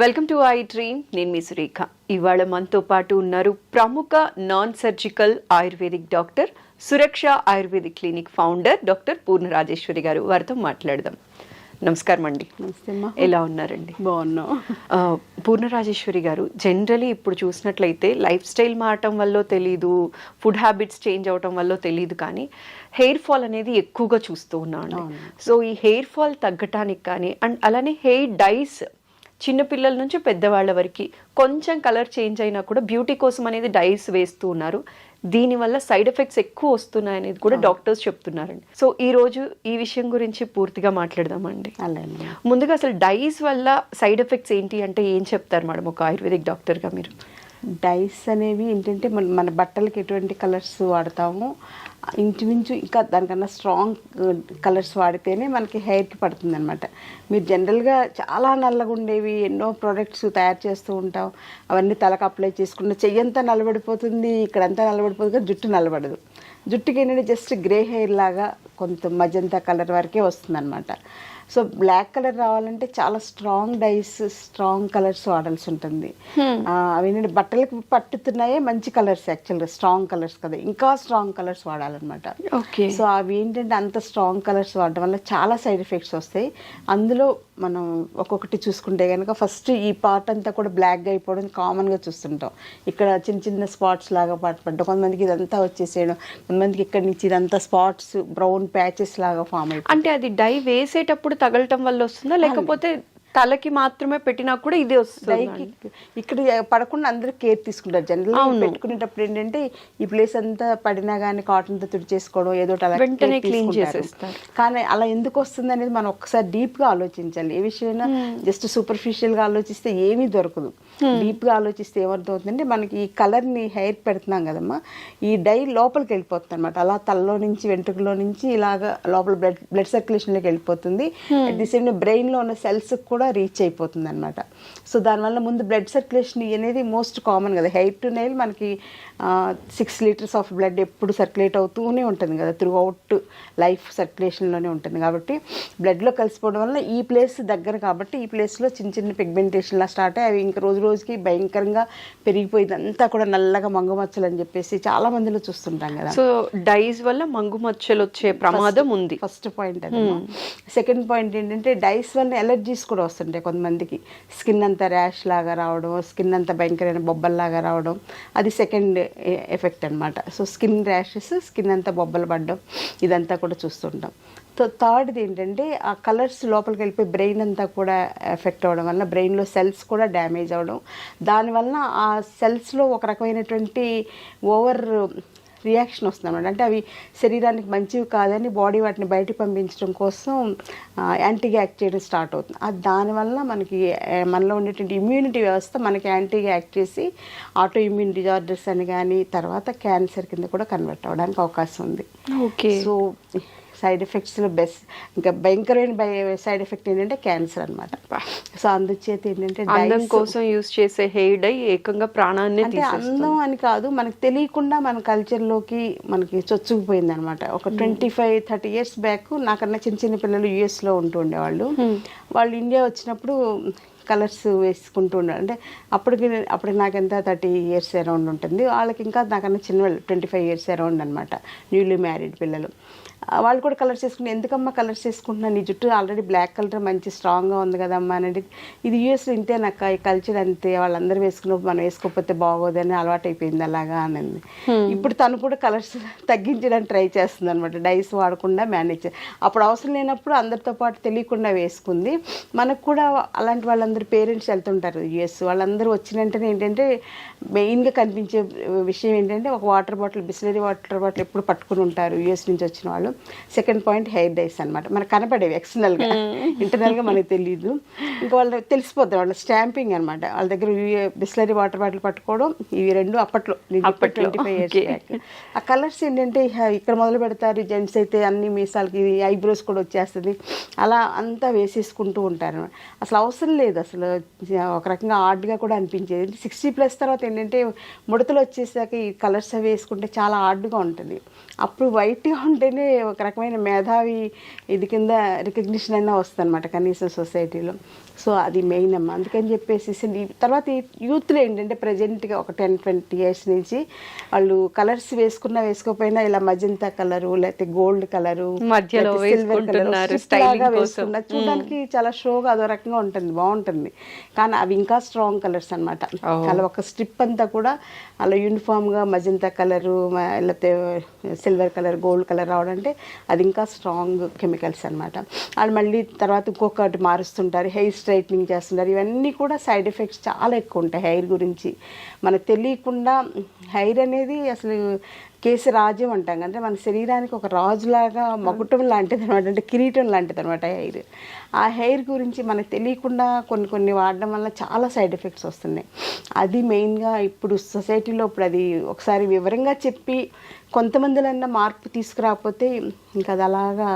Welcome to I dream. నేను మీ సురేఖ. ఇవాళ మనతో పాటు ఉన్నారు ప్రముఖ non surgical ayurvedic doctor Suraksha ayurvedic clinic founder doctor Purna Rajeshwari గారు. వారితో మాట్లాడదాం. నమస్కారం అండి. ఎలా ఉన్నారండి? బాగున్నాం. పూర్ణ రాజేశ్వరి గారు జనరలీ ఇప్పుడు చూసినట్లయితే లైఫ్ స్టైల్ మారటం వల్ల తెలీదు ఫుడ్ హ్యాబిట్స్ చేంజ్ అవటం వల్ల తెలియదు కానీ హెయిర్ ఫాల్ అనేది ఎక్కువగా చూస్తూ ఉన్నాం అండి అవును. సో ఈ హెయిర్ ఫాల్ తగ్గటానికి కానీ అండ్ అలానే హెయిర్ డైస్ చిన్నపిల్లల నుంచి పెద్దవాళ్ళ వరకు కొంచెం కలర్ చేంజ్ అయినా కూడా బ్యూటీ కోసం అనేది డైస్ వేస్తూ ఉన్నారు. దీనివల్ల సైడ్ ఎఫెక్ట్స్ ఎక్కువ వస్తున్నాయి అనేది కూడా డాక్టర్స్ చెప్తున్నారండి. సో ఈ రోజు ఈ విషయం గురించి పూర్తిగా మాట్లాడదామండి. ముందుగా అసలు డైస్ వల్ల సైడ్ ఎఫెక్ట్స్ ఏంటి అంటే ఏం చెప్తారు మేడం? ఒక ఆయుర్వేదిక్ డాక్టర్గా మీరు. డైస్ అనేవి ఏంటంటే మన మన బట్టలకి ఎటువంటి కలర్స్ వాడతాము. ఇంచుమించు ఇంకా దానికన్నా స్ట్రాంగ్ కలర్స్ వాడితేనే మనకి హెయిర్కి పడుతుంది అనమాట మీరు జనరల్గా చాలా నల్లగా ఉండేవి ఎన్నో ప్రోడక్ట్స్ తయారు చేస్తూ ఉంటాం. అవన్నీ తలకు అప్లై చేసుకున్న చెయ్యంతా నలబడిపోతుంది ఇక్కడంతా నల్లబడిపోతుంది కానీ జుట్టు నిలబడదు. జుట్టుకి ఏంటంటే జస్ట్ గ్రే హెయిర్ లాగా కొంత మజంతా కలర్ వరకే వస్తుంది సో బ్లాక్ కలర్ రావాలంటే చాలా స్ట్రాంగ్ డైస్ స్ట్రాంగ్ కలర్స్ వాడాల్సి ఉంటుంది. ఆ, అవి ఏంటంటే బట్టలకు పట్టుతున్నాయే మంచి కలర్స్ యాక్చువల్గా స్ట్రాంగ్ కలర్స్ కదా. ఇంకా స్ట్రాంగ్ కలర్స్ వాడాలన్నమాట. ఓకే. సో అవి ఏంటంటే అంత స్ట్రాంగ్ కలర్స్ వాడడం వల్ల చాలా సైడ్ ఎఫెక్ట్స్ వస్తాయి. అందులో మనం ఒక్కొక్కటి చూసుకుంటే కనుక ఫస్ట్ ఈ పార్ట్ అంతా కూడా బ్లాక్గా అయిపోవడం కామన్గా చూస్తుంటాం. ఇక్కడ చిన్న చిన్న స్పాట్స్ లాగా పట్టడం కొంతమందికి ఇదంతా వచ్చేసేయడం కొంతమందికి ఇక్కడి నుంచి ఇదంతా స్పాట్స్ బ్రౌన్ ప్యాచెస్ లాగా ఫామ్ అయిపోయి అంటే అది డై వేసేటప్పుడు తగలటం వల్ల వస్తుందా? లేకపోతే తలకి మాత్రమే పెట్టినా కూడా ఇదే వస్తుంది ఇక్కడ పడకుండా అందరూ కేర్ తీసుకుంటారు. జనరల్ పెట్టుకునేటప్పుడు ఏంటంటే ఈ ప్లేస్ అంతా పడినా కానీ కాటన్తో తుడిచేసుకోవడం ఏదో ఒకటి అలా వెంటనే తీసుకుంటారు. చేసేస్తారు. కానీ అలా ఎందుకు వస్తుంది అనేది మనం ఒకసారి డీప్గా ఆలోచించాలి. ఏ విషయమైనా జస్ట్ సూపర్ఫిషియల్గా ఆలోచిస్తే ఏమీ దొరకదు. డీప్గా ఆలోచిస్తే ఏమర్థమవుతుందంటే మనకి ఈ కలర్ని హెయిర్ పెడుతున్నాం కదమ్మా. ఈ డై లోపలికి వెళ్ళిపోతుంది అనమాట అలా తలలో నుంచి వెంట్రుకలో నుంచి ఇలాగా లోపల బ్లడ్ బ్లడ్ సర్క్యులేషన్లోకి వెళ్ళిపోతుంది. అట్ ది సేమ్ బ్రెయిన్లో ఉన్న సెల్స్ కూడా రీచ్ అయిపోతుంది అనమాట సో దానివల్ల ముందు బ్లడ్ సర్క్యులేషన్ అనేది మోస్ట్ కామన్ కదా. హెయిర్ టు నెయిల్ మనకి సిక్స్ లీటర్స్ ఆఫ్ బ్లడ్ ఎప్పుడు సర్క్యులేట్ అవుతూనే ఉంటుంది కదా త్రూ అవుట్ లైఫ్ సర్క్యులేషన్లోనే ఉంటుంది. కాబట్టి బ్లడ్లో కలిసిపోవడం వల్ల ఈ ప్లేస్ దగ్గర కాబట్టి ఈ ప్లేస్లో చిన్న చిన్న పిగ్మెంటేషన్లా స్టార్ట్ అయ్యి అవి ఇంకా రోజు రోజుకి భయంకరంగా పెరిగిపోయింది అంతా కూడా నల్లగా మంగుమచ్చలు అని చెప్పేసి చాలా మందిలో చూస్తుంటాం కదా. సో డైస్ వల్ల మంగు మచ్చలు వచ్చే ప్రమాదం ఉంది. ఫస్ట్ పాయింట్ అది. సెకండ్ పాయింట్ ఏంటంటే డైస్ వల్ల ఎలర్జీస్ కూడా వస్తుంటాయి కొంతమందికి. స్కిన్ అంతా ర్యాష్ లాగా రావడం స్కిన్ అంతా భయంకరమైన బొబ్బల్లాగా రావడం. అది సెకండ్ ఎఫెక్ట్ అనమాట సో స్కిన్ ర్యాషెస్ స్కిన్ అంతా బొబ్బలు పడడం ఇదంతా కూడా చూస్తుంటాం. సో థర్డ్ది ఏంటంటే ఆ కలర్స్ లోపలికి వెళ్ళిపోయి బ్రెయిన్ అంతా కూడా ఎఫెక్ట్ అవ్వడం వల్ల బ్రెయిన్లో సెల్స్ కూడా డ్యామేజ్ అవ్వడం. దానివల్ల ఆ సెల్స్లో ఒక రకమైనటువంటి ఓవర్ రియాక్షన్ వస్తుంది అన్నమాట. అంటే అవి శరీరానికి మంచివి కాదని బాడీ వాటిని బయటికి పంపించడం కోసం యాంటీగా యాక్ట్ చేయడం స్టార్ట్ అవుతుంది. అది దానివల్ల మనకి మనలో ఉండేటువంటి ఇమ్యూనిటీ వ్యవస్థ మనకి యాంటీగా యాక్ట్ చేసి ఆటో ఇమ్యూన్ డిజార్డర్స్ అని కానీ తర్వాత క్యాన్సర్ కింద కూడా కన్వర్ట్ అవ్వడానికి అవకాశం ఉంది. ఓకే. సో సైడ్ ఎఫెక్ట్స్లో బెస్ట్ ఇంకా భయంకరమైన సైడ్ ఎఫెక్ట్ ఏంటంటే క్యాన్సర్ అనమాట సో అందుచేత ఏంటంటే అందం కోసం యూస్ చేసే హెయిర్ డై ఏకంగా ప్రాణాన్ని అంటే అందం అని కాదు మనకు తెలియకుండా మన కల్చర్లోకి మనకి చొచ్చుకుపోయింది అనమాట ఒక twenty five thirty years back నాకన్నా చిన్న చిన్న పిల్లలు యుఎస్లో ఉంటూ ఉండేవాళ్ళు. వాళ్ళు ఇండియా వచ్చినప్పుడు కలర్స్ వేసుకుంటూ ఉండాలి అంటే అప్పటికి అప్పటికి నాకు ఎంత థర్టీ ఇయర్స్ అరౌండ్ ఉంటుంది. వాళ్ళకి ఇంకా నాకన్నా చిన్నవాళ్ళు ట్వంటీ ఫైవ్ ఇయర్స్ అరౌండ్ అనమాట న్యూలీ మ్యారీడ్ పిల్లలు. వాళ్ళు కూడా కలర్స్ వేసుకుని ఎందుకమ్మా కలర్స్ వేసుకుంటున్నాను నీ జుట్టు ఆల్రెడీ బ్లాక్ కలర్ మంచి స్ట్రాంగ్గా ఉంది కదమ్మా అనేది. ఇది యూఎస్లో ఇంతేనక్క ఈ కల్చర్ అంతే. వాళ్ళందరూ వేసుకున్నప్పుడు మనం వేసుకోకపోతే బాగోదని అలవాటు అయిపోయింది అలాగా అనింది. ఇప్పుడు తను కూడా కలర్స్ తగ్గించడానికి ట్రై చేస్తుంది అనమాట డైస్ వాడకుండా మేనేజ్ అప్పుడు అవసరం లేనప్పుడు అందరితో పాటు తెలియకుండా వేసుకుంది. మనకు కూడా అలాంటి వాళ్ళందరూ పేరెంట్స్ వెళ్తుంటారు యుఎస్ వాళ్ళందరూ వచ్చిన వెంటనే ఏంటంటే మెయిన్గా కనిపించే విషయం ఏంటంటే ఒక water bottle Bisleri water bottle ఎప్పుడు పట్టుకుని ఉంటారు యుఎస్ నుంచి వచ్చిన వాళ్ళు. సెకండ్ పాయింట్ హెయిర్ డైస్ అనమాట మనకు కనపడేవి ఎక్స్టర్నల్గా ఇంటర్నల్గా మనకి తెలియదు ఇంకా వాళ్ళు తెలిసిపోతుంది వాళ్ళ స్టాంపింగ్ అనమాట వాళ్ళ దగ్గర బిస్లరీ వాటర్ బాటిల్ పట్టుకోవడం ఇవి రెండు అప్పట్లో. Twenty five years. బ్యాక్ ఆ కలర్స్ ఏంటంటే ఇక్కడ మొదలు పెడతారు జెంట్స్ అయితే అన్ని మీసాలకి ఐబ్రోస్ కూడా వచ్చేస్తుంది. అలా అంతా వేసేసుకుంటూ ఉంటారు అసలు అవసరం లేదు అసలు. ఒక రకంగా ఆర్డ్గా కూడా అనిపించేది. సిక్స్టీ ప్లస్ తర్వాత ఏంటంటే ముడతలు వచ్చేసాక ఈ కలర్స్ అవి వేసుకుంటే చాలా ఆర్డ్గా ఉంటుంది. అప్పుడు వైట్గా ఉంటేనే ఒక రకమైన మేధావి ఇది కింద రికగ్నిషన్ అయినా వస్తుంది అనమాట కనీసం సొసైటీలో. సో అది మెయిన్ అమ్మ. అందుకని చెప్పేసి తర్వాత ఈ యూత్లో ఏంటంటే ప్రజెంట్గా ఒక టెన్ ట్వంటీ ఇయర్స్ నుంచి వాళ్ళు కలర్స్ వేసుకున్నా వేసుకోకపోయినా ఇలా మజంతా కలరు లేకపోతే గోల్డ్ కలరు మధ్యలో వేసుకుంటున్నారు, styling కోసం. చూడడానికి చాలా షోగా అదో రకంగా ఉంటుంది బాగుంటుంది. కానీ అవి ఇంకా స్ట్రాంగ్ కలర్స్ అనమాట. అలా ఒక స్ట్రిప్ అంతా కూడా అలా యూనిఫామ్గా మజంతా కలరు లేకపోతే సిల్వర్ కలర్ గోల్డ్ కలర్ రావడంటే అది ఇంకా స్ట్రాంగ్ కెమికల్స్ అనమాట వాళ్ళు మళ్ళీ తర్వాత ఇంకొకటి మారుస్తుంటారు హెయిర్ స్ట్రైట్నింగ్ చేస్తుంటారు. ఇవన్నీ కూడా సైడ్ ఎఫెక్ట్స్ చాలా ఎక్కువ ఉంటాయి హెయిర్ గురించి. మనకు తెలియకుండా హెయిర్ అనేది అసలు కేసు రాజ్యం అంటాం అంటే మన శరీరానికి ఒక రాజులాగా మకుటం లాంటిది అనమాట. అంటే కిరీటం లాంటిది అనమాట హెయిర్. ఆ హెయిర్ గురించి మనకు తెలియకుండా కొన్ని కొన్ని వాడడం వల్ల చాలా సైడ్ ఎఫెక్ట్స్ వస్తున్నాయి. అది మెయిన్గా ఇప్పుడు సొసైటీలో ఇప్పుడు అది ఒకసారి వివరంగా చెప్పి కొంతమందిలన్నా మార్పు తీసుకురాకపోతే ఇంకా అది అలాగా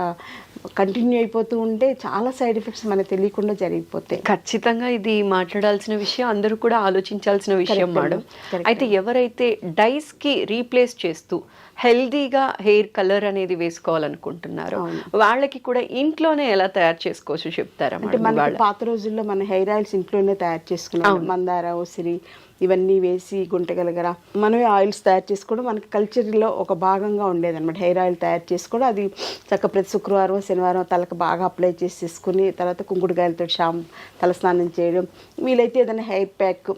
కంటిన్యూ అయిపోతూ ఉంటే చాలా సైడ్ ఎఫెక్ట్స్ మనకు తెలియకుండా జరిగిపోతాయి. ఖచ్చితంగా ఇది మాట్లాడాల్సిన విషయం అందరూ కూడా ఆలోచించాల్సిన విషయం మేడం. అయితే ఎవరైతే డైస్కి రీప్లేస్ చేస్తూ హెల్దీగా హెయిర్ కలర్ అనేది వేసుకోవాలనుకుంటున్నారో వాళ్ళకి కూడా ఇంట్లోనే ఎలా తయారు చేసుకోవచ్చు చెప్తారా అంటే ఇవాళ? పాత రోజుల్లో మన హెయిర్ ఆయిల్స్ ఇంట్లోనే తయారు చేసుకున్నాం మందార ఉసిరి ఇవన్నీ వేసి గుంటగలగర? మనమే ఆయిల్స్ తయారు చేసుకోవడం మనకి కల్చర్లో ఒక భాగంగా ఉండేది అనమాట హెయిర్ ఆయిల్ తయారు చేసుకోవడం అది చక్క ప్రతి శుక్రవారం శనివారం తలకు బాగా అప్లై చేసేసుకుని తర్వాత కుంకుడుకాయలతో షాంపూ తలస్నానం చేయడం. వీలైతే ఏదైనా హెయిర్ ప్యాక్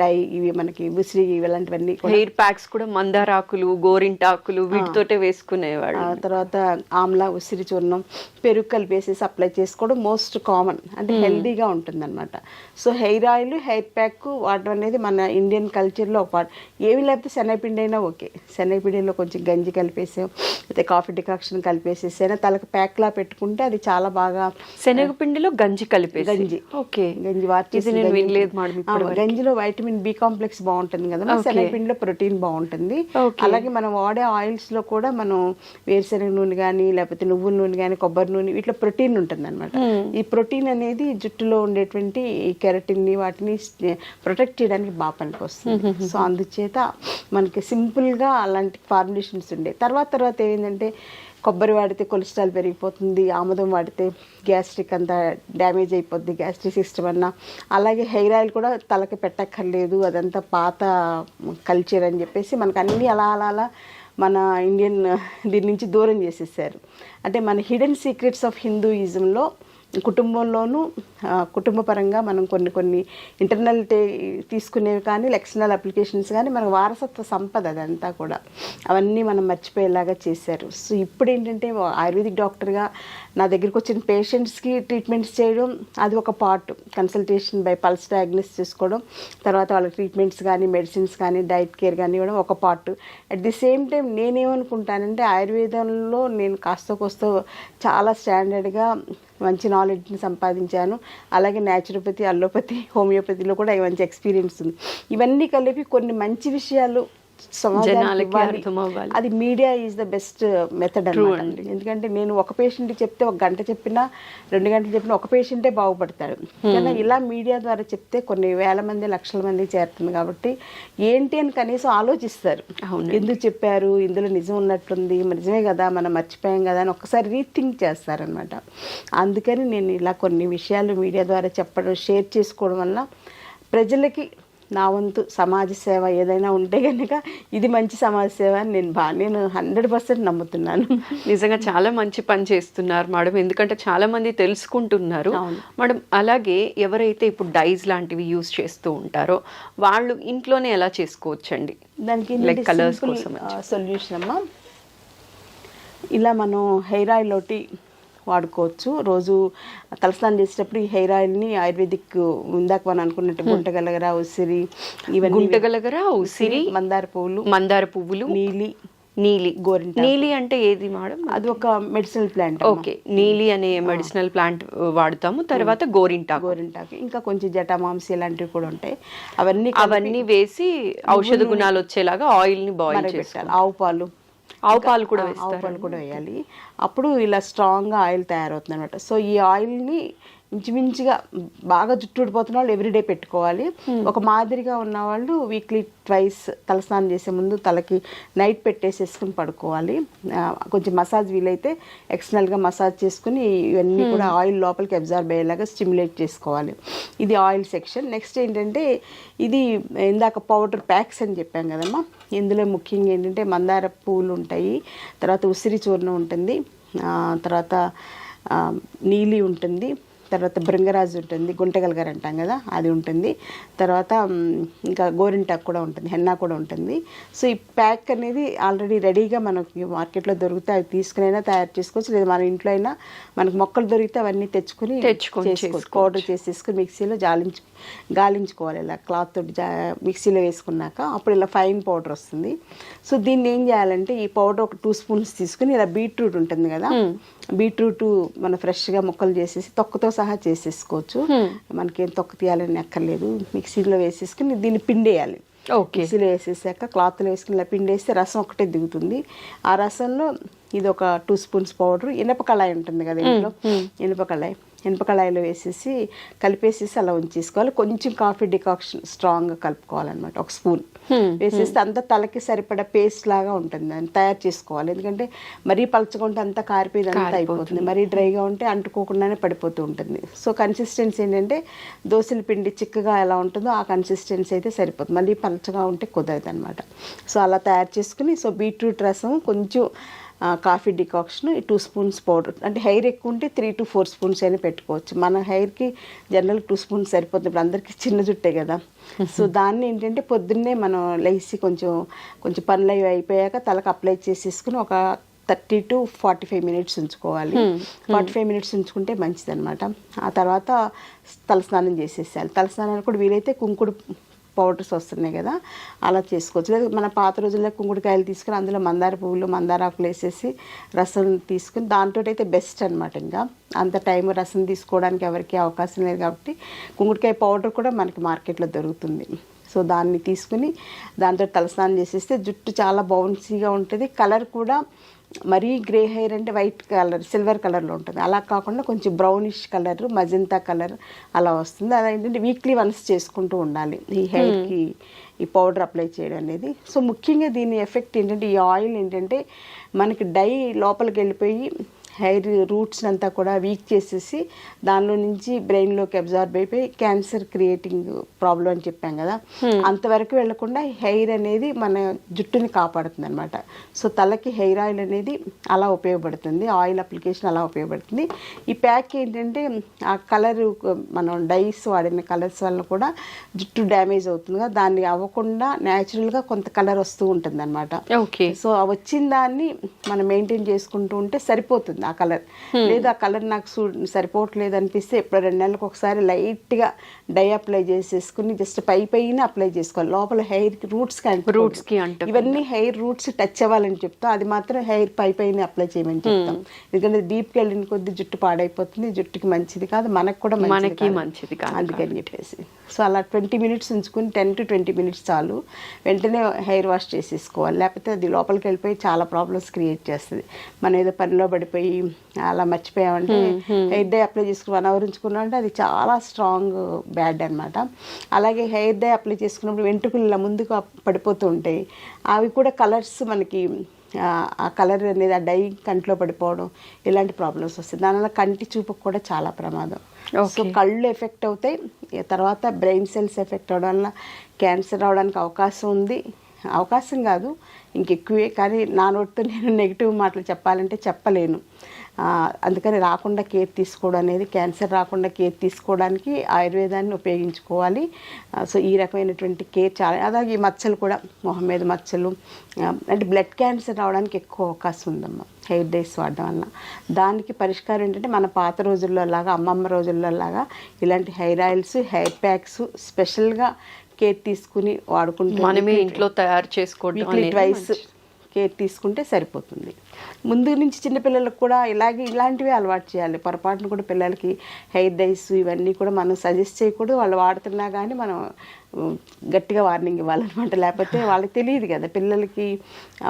డై ఇవి మనకి ఉసిరి ఇలాంటివన్నీ హెయిర్ ప్యాక్స్ కూడా మందారాకులు గోరింటాకులు వీటితోటే వేసుకునేవాళ్ళు. ఆ తర్వాత ఆమ్లా ఉసిరి చూర్ణం పెరుగు కలిపేసేసి అప్లై చేసుకోవడం మోస్ట్ కామన్. అంటే హెల్దీగా ఉంటుంది అనమాట so hair oil hair pack వాడడం అనేది మన ఇండియన్ కల్చర్లో ఒక. ఏమి లేకపోతే శనగపిండి అయినా ఓకే. శనగపిండిలో కొంచెం గంజి కలిపేసాం అయితే కాఫీ డికాక్షన్ కలిపేసేసి అయినా తలకు ప్యాక్లా పెట్టుకుంటే అది చాలా బాగా శనగపిండిలో గంజి కలిపేసి గంజి. ఓకే. గంజి వార్చేసి గంజిలో వైటమిన్ బి కాంప్లెక్స్ బాగుంటుంది కదా. శనగపిండిలో ప్రోటీన్ బాగుంటుంది. అలాగే మనం వాడే ఆయిల్స్లో కూడా మనం వేరుశనగ నూనె కానీ లేకపోతే నువ్వుల నూనె కానీ కొబ్బరి నూనె వీటిలో ప్రోటీన్ ఉంటుంది అనమాట ఈ ప్రోటీన్ అనేది జుట్టులో ఉండేటువంటి ఈ కెరటిన్ని వాటిని ప్రొటెక్ట్ చేయడానికి బాగా పనికి వస్తుంది సో అందుచేత మనకి సింపుల్గా అలాంటి ఫార్ములేషన్స్ ఉండే తర్వాత తర్వాత ఏంటంటే కొబ్బరి వాడితే కొలెస్ట్రాల్ పెరిగిపోతుంది ఆముదం వాడితే గ్యాస్ట్రిక్ అంతా డ్యామేజ్ అయిపోద్ది గ్యాస్ట్రిక్ సిస్టమ్ అన్న. అలాగే హెయిర్ ఆయిల్ కూడా తలకి పెట్టక్కర్లేదు అదంతా పాత కల్చర్ అని చెప్పేసి మనకు అన్నీ అలా అలా అలా మన ఇండియన్ దీని నుంచి దూరం చేసేసారు. అంటే మన హిడెన్ సీక్రెట్స్ ఆఫ్ హిందూయిజంలో కుటుంబంలోనూ కుటుంబపరంగా కుటుంబ పరంగా మనం కొన్ని కొన్ని ఇంటర్నల్ తీసుకునేవి కానీ ఎక్స్టర్నల్ అప్లికేషన్స్ కానీ మన వారసత్వ సంపద అదంతా కూడా. అవన్నీ మనం మర్చిపోయేలాగా చేశారు. సో ఇప్పుడు ఏంటంటే ఆయుర్వేదిక్ డాక్టర్గా నా దగ్గరికి వచ్చిన పేషెంట్స్కి ట్రీట్మెంట్స్ చేయడం అది ఒక part consultation by pulse diagnose చేసుకోవడం తర్వాత వాళ్ళకి ట్రీట్మెంట్స్ కానీ మెడిసిన్స్ కానీ డైట్ కేర్ కానీ ఇవ్వడం ఒక part at the same time నేనేమనుకుంటానంటే ఆయుర్వేదంలో నేను కాస్త కోస్త చాలా స్టాండర్డ్గా మంచి నాలెడ్జ్ని సంపాదించాను. అలాగే న్యాచురోపతి అల్లోపతి హోమియోపతిలో కూడా మంచి ఎక్స్పీరియన్స్ ఉంది. ఇవన్నీ కలిపి కొన్ని మంచి విషయాలు సమాజానికి. అది media is the best method అనమాట ఎందుకంటే నేను ఒక పేషెంట్కి చెప్తే ఒక గంట చెప్పినా రెండు గంటలు చెప్పినా ఒక పేషెంటే బాగుపడతాడు కానీ ఇలా మీడియా ద్వారా చెప్తే కొన్ని వేల మంది లక్షల మంది చేరుతుంది కాబట్టి ఏంటి అని కనీసం ఆలోచిస్తారు. ఎందుకు చెప్పారు? ఇందులో నిజం ఉన్నట్లుంది మరి నిజమే కదా మనం మర్చిపోయాం కదా అని ఒకసారి రీథింక్ చేస్తారనమాట అందుకని నేను ఇలా కొన్ని విషయాలు మీడియా ద్వారా చెప్పడం షేర్ చేసుకోవడం వల్ల ప్రజలకి నా వంతు సమాజ సేవ ఏదైనా ఉంటే కనుక ఇది మంచి సమాజ సేవ అని నేను బా నేను హండ్రెడ్ పర్సెంట్ నమ్ముతున్నాను. నిజంగా చాలా మంచి పని చేస్తున్నారు మేడం. ఎందుకంటే చాలా మంది తెలుసుకుంటున్నారు. మేడం అలాగే ఎవరైతే ఇప్పుడు డైస్ లాంటివి యూజ్ చేస్తూ ఉంటారో వాళ్ళు ఇంట్లోనే ఎలా చేసుకోవచ్చండి? దానికి colours కోసం సొల్యూషన్ అమ్మా. ఇలా మనం హెయిర్ ఆయిల్ ఒకటి వాడుకోవచ్చు. రోజు తలస్నానం చేసేటప్పుడు ఈ హెయిర్ ఆయిల్ని ఆయుర్వేదిక్ ఇందాక మనం అనుకున్నట్టు గుంటగలగర ఉసిరి ఇవన్నీ గుంటగలగర ఉసిరి మందార పువ్వులు మందార పువ్వులు నీలి నీలి గోరింటాకు. నీలి అంటే ఏది మేడం? అది ఒక మెడిసినల్ ప్లాంట్ ఓకే నీలి అనే మెడిసినల్ ప్లాంట్ వాడతాము. తర్వాత గోరింటాకు. గోరింటాకు. ఇంకా కొంచెం జటామాంసి ఇలాంటివి కూడా ఉంటాయి. అవన్నీ అవన్నీ వేసి ఔషధ గుణాలు వచ్చేలాగా ఆయిల్ని బాయిల్ చేసి మరగబెట్టాలి ఆవు పాలు. ఆవు పాలు కూడా ఆవు పాలు కూడా వేయాలి. అప్పుడు ఇలా స్ట్రాంగ్గా ఆయిల్ తయారవుతుంది అనమాట సో ఈ ఆయిల్ని ఇంచుమించుగా బాగా జుట్టు ఊడిపోతున్న వాళ్ళు ఎవ్రీడే పెట్టుకోవాలి. ఒక మాదిరిగా ఉన్న వాళ్ళు వీక్లీ ట్వైస్ తలస్నానం చేసే ముందు తలకి నైట్ పెట్టేసేసుకుని పడుకోవాలి. కొంచెం మసాజ్ వీలైతే ఎక్స్టర్నల్గా మసాజ్ చేసుకుని ఇవన్నీ కూడా ఆయిల్ లోపలికి అబ్జర్వ్ అయ్యేలాగా స్టిమ్యులేట్ చేసుకోవాలి. ఇది ఆయిల్ సెక్షన్. నెక్స్ట్ ఏంటంటే ఇది ఇందాక పౌడర్ ప్యాక్స్ అని చెప్పాం కదమ్మా. ఇందులో ముఖ్యంగా ఏంటంటే మందార పూలు ఉంటాయి తర్వాత ఉసిరి చూర్ణం ఉంటుంది తర్వాత నీలి ఉంటుంది. తర్వాత భృంగరాజు ఉంటుంది గుంటగల్ గారు అంటాం కదా అది ఉంటుంది. తర్వాత ఇంకా గోరింటాకు కూడా ఉంటుంది హెన్నా కూడా ఉంటుంది. సో ఈ ప్యాక్ అనేది ఆల్రెడీ రెడీగా మనకి మార్కెట్లో దొరికితే అవి తీసుకునైనా తయారు చేసుకోవచ్చు. లేదా మన ఇంట్లో అయినా మనకు మొక్కలు దొరికితే అవన్నీ తెచ్చుకుని చేసుకోవచ్చు. పౌడర్ చేసేసుకుని మిక్సీలో జాలించు గాలించుకోవాలి ఇలా క్లాత్ తోటి జా మిక్సీలో వేసుకున్నాక అప్పుడు ఇలా ఫైన్ పౌడర్ వస్తుంది. సో దీన్ని ఏం చేయాలంటే ఈ పౌడర్ ఒక టూ స్పూన్స్ తీసుకుని ఇలా బీట్రూట్ ఉంటుంది కదా బీట్రూట్ మనం ఫ్రెష్గా ముక్కలు చేసేసి తొక్కతో సహా చేసేసుకోవచ్చు. మనకేం తొక్క తీయాలని అక్కర్లేదు. మిక్సీలో వేసేసుకుని దీన్ని పిండేయాలి. మిక్సీలో వేసేసాక క్లాత్లో వేసుకుని ఇలా పిండేస్తే రసం ఒకటే దిగుతుంది. ఆ రసంలో ఇది ఒక టూ స్పూన్స్ పౌడర్. ఇనప కళాయి ఉంటుంది కదా ఇంట్లో. ఇనుప కళాయి ఇనుప కళాయిలో వేసేసి కలిపేసేసి అలా ఉంచేసుకోవాలి. కొంచెం కాఫీ డికాక్షన్ స్ట్రాంగ్గా కలుపుకోవాలన్నమాట ఒక స్పూన్. వేసేస్తే అంతా తలకి సరిపడా పేస్ట్ లాగా ఉంటుంది. దాన్ని తయారు చేసుకోవాలి. ఎందుకంటే మరీ పలచకుంటే అంతా కారిపోయి అంతా అయిపోతుంది. మరీ డ్రైగా ఉంటే అంటుకోకుండానే పడిపోతూ ఉంటుంది. సో కన్సిస్టెన్సీ ఏంటంటే దోశల పిండి చిక్కగా ఎలా ఉంటుందో ఆ కన్సిస్టెన్సీ అయితే సరిపోతుంది. మళ్ళీ పలచగా ఉంటే కుదరదు అనమాట సో అలా తయారు చేసుకుని సో బీట్రూట్ రసం కొంచెం coffee decoction two spoons powder అంటే హెయిర్ ఎక్కువ ఉంటే త్రీ టు ఫోర్ స్పూన్స్ అయినా పెట్టుకోవచ్చు. మన హెయిర్కి జనరల్ టూ స్పూన్స్ సరిపోతుంది. ఇప్పుడు అందరికీ చిన్న జుట్టే కదా. సో దాన్ని ఏంటంటే పొద్దున్నే మనం లేచి కొంచెం కొంచెం పనులు అవి అయిపోయాక తలకు అప్లై చేసేసుకుని ఒక thirty to forty five minutes ఉంచుకోవాలి. ఫార్టీ ఫైవ్ మినిట్స్ ఉంచుకుంటే మంచిది అనమాట ఆ తర్వాత తలస్నానం చేసేసేయాలి. తలస్నానాలు కూడా వీలైతే కుంకుడు పౌడర్స్ వస్తున్నాయి కదా అలా చేసుకోవచ్చు. లేదా మన పాత రోజుల్లో కుంకుడుకాయలు తీసుకుని అందులో మందార పువ్వులు మందార ఆకులు వేసేసి రసం తీసుకుని దాంతో అయితే బెస్ట్ అనమాట ఇంకా. అంత టైం రసం తీసుకోవడానికి ఎవరికి అవకాశం లేదు కాబట్టి కుంకుడుకాయ పౌడర్ కూడా మనకి మార్కెట్లో దొరుకుతుంది. సో దాన్ని తీసుకుని దాంతో తలస్నానం చేసేస్తే జుట్టు చాలా బౌన్సీగా ఉంటుంది. కలర్ కూడా మరీ గ్రే హెయిర్ అంటే వైట్ కలర్ సిల్వర్ కలర్లో ఉంటుంది. అలా కాకుండా కొంచెం బ్రౌనిష్ కలర్ మజంతా కలర్ అలా వస్తుంది. అలా ఏంటంటే వీక్లీ వన్స్ చేసుకుంటూ ఉండాలి ఈ హెయిర్కి ఈ పౌడర్ అప్లై చేయడం అనేది. సో ముఖ్యంగా దీని ఎఫెక్ట్ ఏంటంటే ఈ ఆయిల్ ఏంటంటే మనకి డై లోపలికి వెళ్ళిపోయి హెయిర్ రూట్స్ అంతా కూడా వీక్ చేసేసి దానిలో నుంచి బ్రెయిన్లోకి అబ్జార్బ్ అయిపోయి క్యాన్సర్ క్రియేటింగ్ ప్రాబ్లం అని చెప్పాం కదా. అంతవరకు వెళ్ళకుండా హెయిర్ అనేది మన జుట్టుని కాపాడుతుంది అనమాట సో తలకి హెయిర్ ఆయిల్ అనేది అలా ఉపయోగపడుతుంది. ఆయిల్ అప్లికేషన్ అలా ఉపయోగపడుతుంది. ఈ ప్యాక్ ఏంటంటే ఆ కలర్ మనం డైస్ వాడిన కలర్స్ వల్ల కూడా జుట్టు డ్యామేజ్ అవుతుంది కదా. దాన్ని అవ్వకుండా న్యాచురల్గా కొంత కలర్ వస్తూ ఉంటుంది అనమాట ఓకే. సో వచ్చిన దాన్ని మనం మెయింటైన్ చేసుకుంటూ ఉంటే సరిపోతుంది. ఆ కలర్. లేదు ఆ కలర్ నాకు సూ సరిపోవట్లేదు అనిపిస్తే ఎప్పుడు రెండు నెలలకు ఒకసారి లైట్గా డై అప్లై చేసేసుకుని జస్ట్ పై పైన అప్లై చేసుకోవాలి. లోపల హెయిర్ రూట్స్ Roots కి అంటకుండా. ఇవన్నీ హెయిర్ రూట్స్ టచ్ అవ్వాలని చెప్తాం. అది మాత్రం హెయిర్ పై పైన అప్లై చేయమని చెప్తాం. ఎందుకంటే డీప్కి వెళ్ళిన కొద్ది జుట్టు పాడైపోతుంది. జుట్టుకి మంచిది కాదు. మనకు కూడా మనకి. మంచిది కాదు అందుకని చెప్పేసి. సో అలా ట్వంటీ మినిట్స్ ఉంచుకుని టెన్ టు ట్వంటీ మినిట్స్ చాలు. వెంటనే హెయిర్ వాష్ చేసేసుకోవాలి. లేకపోతే అది లోపలికి వెళ్ళిపోయి చాలా ప్రాబ్లమ్స్ క్రియేట్ చేస్తుంది. మనం ఏదో పనిలో పడిపోయి అలా మర్చిపోయామంటే హెయిర్ డే అప్లై చేసుకుని వన్ అవర్ ఉంచుకున్నామంటే అది చాలా స్ట్రాంగ్ బ్యాడ్ అన్నమాట. అలాగే హెయిర్ డే అప్లై చేసుకున్నప్పుడు వెంట్రుకలు ఇలా ముందుకు పడిపోతూ ఉంటాయి అవి కూడా కలర్స్ మనకి ఆ, కలర్ అనేది ఆ డై కంట్లో పడిపోవడం ఇలాంటి ప్రాబ్లమ్స్ వస్తాయి. దానివల్ల కంటి చూపుకు కూడా చాలా ప్రమాదం. సో కళ్ళు ఎఫెక్ట్ అవుతాయి. తర్వాత బ్రెయిన్ సెల్స్ ఎఫెక్ట్ అవడం వల్ల క్యాన్సర్ అవడానికి అవకాశం ఉంది. అవకాశం కాదు. ఇంకెక్కువే కానీ నా నోటితో నేను నెగిటివ్ మాటలు చెప్పాలంటే చెప్పలేను. అందుకని రాకుండా కేర్ తీసుకోవడం అనేది క్యాన్సర్ రాకుండా కేర్ తీసుకోవడానికి ఆయుర్వేదాన్ని ఉపయోగించుకోవాలి. సో ఈ రకమైనటువంటి కేర్ చాలా అలాగే ఈ మచ్చలు కూడా మొహం మీద మచ్చలు అంటే బ్లడ్ క్యాన్సర్ రావడానికి ఎక్కువ అవకాశం ఉందమ్మా హెయిర్ డేస్ వాడడం వల్ల. దానికి పరిష్కారం ఏంటంటే మన పాత రోజుల్లో లాగా అమ్మమ్మ రోజుల్లో లాగా ఇలాంటి హెయిర్ ఆయిల్స్ హెయిర్ ప్యాక్స్ స్పెషల్గా కేర్ తీసుకుని వాడుకుంటూ మనమే ఇంట్లో తయారు చేసుకోవడం ట్వైస్. కేర్ తీసుకుంటే సరిపోతుంది. ముందు నుంచి చిన్నపిల్లలకు కూడా ఇలాగే ఇలాంటివి అలవాటు చేయాలి. పొరపాటున కూడా పిల్లలకి హెయిర్ డైస్ ఇవన్నీ కూడా మనం సజెస్ట్ చేయకూడదు. వాళ్ళు వాడుతున్నా కానీ మనం గట్టిగా వార్నింగ్ ఇవ్వాలన్నమాట. లేకపోతే వాళ్ళకి తెలియదు కదా. పిల్లలకి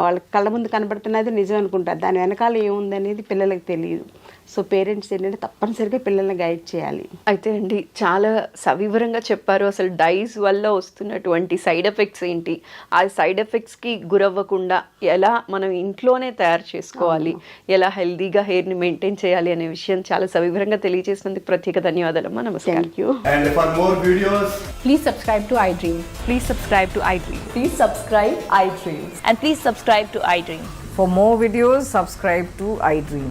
వాళ్ళ కళ్ళ ముందు కనబడుతున్నది నిజం అనుకుంటారు. దాని వెనకాల ఏముంది అనేది పిల్లలకి తెలియదు. సో పేరెంట్స్ ఏంటంటే తప్పనిసరిగా పిల్లల్ని గైడ్ చేయాలి అయితే అండి చాలా సవివరంగా చెప్పారు అసలు డైస్ వల్ల వస్తున్నటువంటి సైడ్ ఎఫెక్ట్స్ ఏంటి ఆ సైడ్ ఎఫెక్ట్స్కి గురవ్వకుండా ఎలా మనం ఇంట్లోనే తయారు చేసుకోవాలి ఎలా హెల్దీగా హెయిర్ని మెయింటైన్ చేయాలి అనే విషయం చాలా సవివరంగా తెలియజేసినందుకు ప్రత్యేక ధన్యవాదాలమ్మా నమస్కారం you And for more videos, Please subscribe to iDream. Please subscribe to iDream. Please subscribe iDream. And please subscribe to iDream. For more videos, subscribe to iDream.